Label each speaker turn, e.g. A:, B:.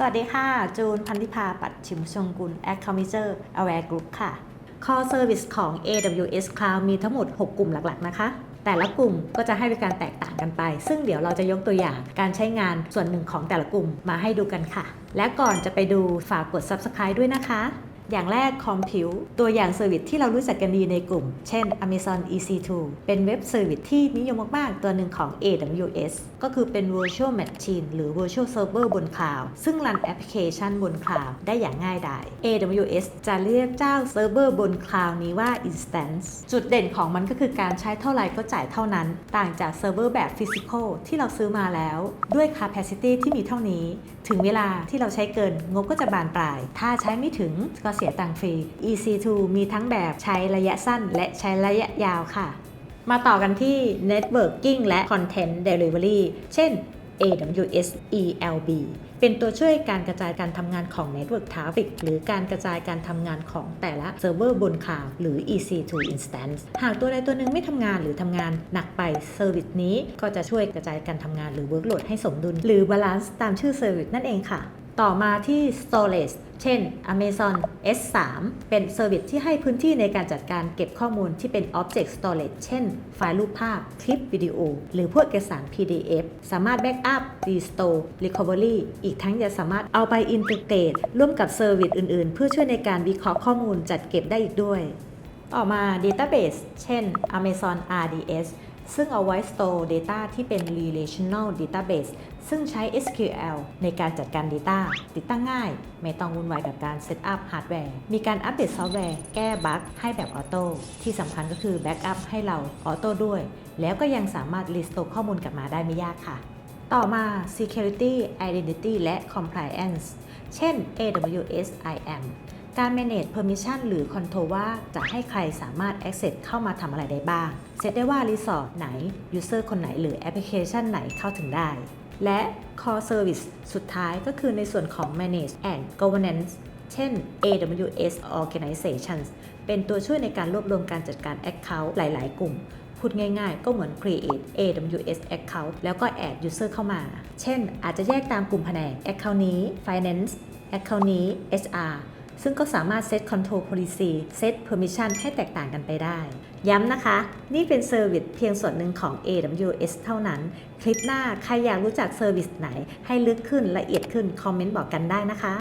A: สวัสดีค่ะ จูนพันธิพา ปัดชิมชงกุล แอคคอมมิเจอร์ Aware Group ค่ะ Call Service ของ AWS Cloud มีทั้งหมด 6 กลุ่มหลักๆ นะคะ แต่ละกลุ่มก็จะให้บริการแตกต่างกันไป ซึ่งเดี๋ยวเราจะยกตัวอย่างการใช้งานส่วนหนึ่งของแต่ละกลุ่มมาให้ดูกันค่ะ และก่อนจะไปดูฝากกด Subscribe ด้วยนะคะ อย่างแรกคอมพิว ตัวอย่างเซอร์วิสที่เรารู้จักกันดีในกลุ่ม เช่น Amazon EC2 เป็นเว็บเซอร์วิสที่นิยมมากๆ ตัวหนึ่งของ AWS ก็คือเป็น Virtual Machine หรือ Virtual Server บนคลาวด์ซึ่งรันแอปพลิเคชันบนคลาวด์ได้อย่างง่ายดาย AWS จะเรียกเจ้าเซิร์ฟเวอร์บนคลาวด์นี้ว่า Instance จุดเด่นของมันก็คือการใช้เท่าไหร่ก็จ่ายเท่านั้น ต่างจากเซิร์ฟเวอร์แบบ Physical ที่เราซื้อมาแล้ว ด้วย Capacity ที่มีเท่านี้ ถึงเวลาที่เราใช้เกินงบก็จะบานปลาย ถ้าใช้ไม่ถึงก็เสียตังค์ฟรี EC2 มีทั้งแบบใช้ระยะสั้น และใช้ระยะยาวค่ะ มาต่อกันที่ Networking และ Content Delivery เช่น AWS ELB เป็นตัวช่วยการกระจายการทำงานของ Network Traffic หรือการกระจายการทำงานของแต่ละเซิร์ฟเวอร์บนคลาวด์หรือ EC2 Instance หากตัวใดตัวหนึ่งไม่ทำงานหรือทำงานหนักไปเซอร์วิสนี้ก็จะช่วยกระจายการทำงานหรือ Workload ให้สมดุล หรือ Balance ตามชื่อเซอร์วิสนั่นเองค่ะ ต่อมาที่ Storage เช่น Amazon S3 เป็นเซอร์วิสที่ให้พื้นที่ในการจัดการเก็บข้อมูลที่เป็น Object Storage เช่น ไฟล์รูปภาพ คลิปวิดีโอ หรือพวกเอกสาร PDF สามารถ Backup Restore Recovery อีกทั้งยังสามารถเอาไป Integrate ร่วมกับเซอร์วิสอื่นๆ เพื่อช่วยในการวิเคราะห์ข้อมูลจัดเก็บได้อีกด้วย ต่อมา Database เช่น Amazon RDS ซึ่งเอาไว้ store data ที่เป็น relational database ซึ่งใช้ SQL ในการจัดการ Data ติดตั้งง่าย ไม่ต้องวุ่นวายกับการ set up ฮาร์ดแวร์ มีการอัปเดตซอฟต์แวร์ แก้บั๊กให้แบบออโต้ ที่สำคัญก็คือ Backup ให้เราออโต้ด้วย แล้วก็ยังสามารถ restore ข้อมูลกลับมาได้ไม่ยากค่ะ ต่อมา Security Identity และ Compliance เช่น AWS IAM การ manage permission หรือ control ว่าจะให้ใครสามารถ access เข้ามาทำอะไรได้บ้าง เซตได้ว่า resort ไหน user คนไหนหรือแอปพลิเคชันไหนเข้าถึงได้ และ core service สุดท้ายก็คือในส่วนของ manage and governance เช่น AWS Organizations เป็นตัวช่วยในการรวบรวมการจัดการ Account หลาย ๆ กลุ่ม พูดง่ายๆ ก็เหมือน create AWS account แล้วก็ add user เข้ามา เช่น อาจจะแยกตามกลุ่มแผนก account นี้ finance account นี้ HR ซึ่งก็สามารถ set control policy set permission ให้แตกต่างกันไปได้ ย้ำนะคะ นี่เป็นเซอร์วิสเพียงส่วนหนึ่งของ AWS เท่านั้น คลิปหน้าใครอยากรู้จักเซอร์วิสไหน ให้ลึกขึ้นละเอียดขึ้น คอมเมนต์บอกกันได้นะคะ